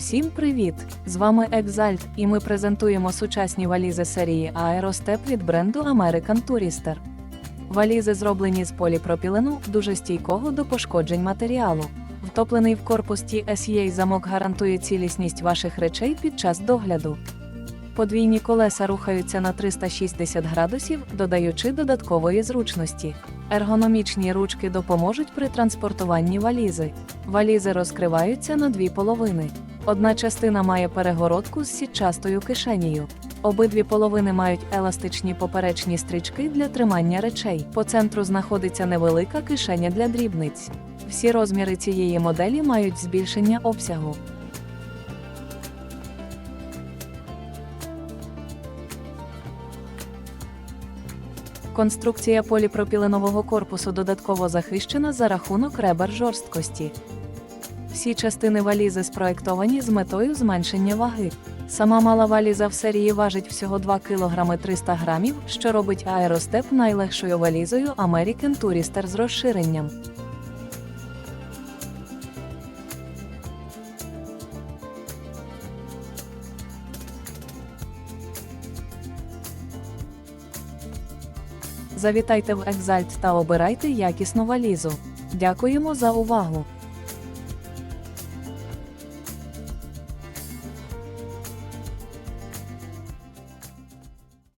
Всім привіт! З вами Exalt, і ми презентуємо сучасні валізи серії Aerostep від бренду American Tourister. Валізи зроблені з поліпропілену, дуже стійкого до пошкоджень матеріалу. Втоплений в корпус TSA замок гарантує цілісність ваших речей під час догляду. Подвійні колеса рухаються на 360 градусів, додаючи додаткової зручності. Ергономічні ручки допоможуть при транспортуванні валізи. Валізи розкриваються на дві половини. Одна частина має перегородку з сітчастою кишенею. Обидві половини мають еластичні поперечні стрічки для тримання речей. По центру знаходиться невелика кишеня для дрібниць. Всі розміри цієї моделі мають збільшення обсягу. Конструкція поліпропіленового корпусу додатково захищена за рахунок ребер жорсткості. Всі частини валізи спроектовані з метою зменшення ваги. Сама мала валіза в серії важить всього 2 кг 300 грамів, що робить аеростеп найлегшою валізою American Tourister з розширенням. Завітайте в Exalt та обирайте якісну валізу. Дякуємо за увагу!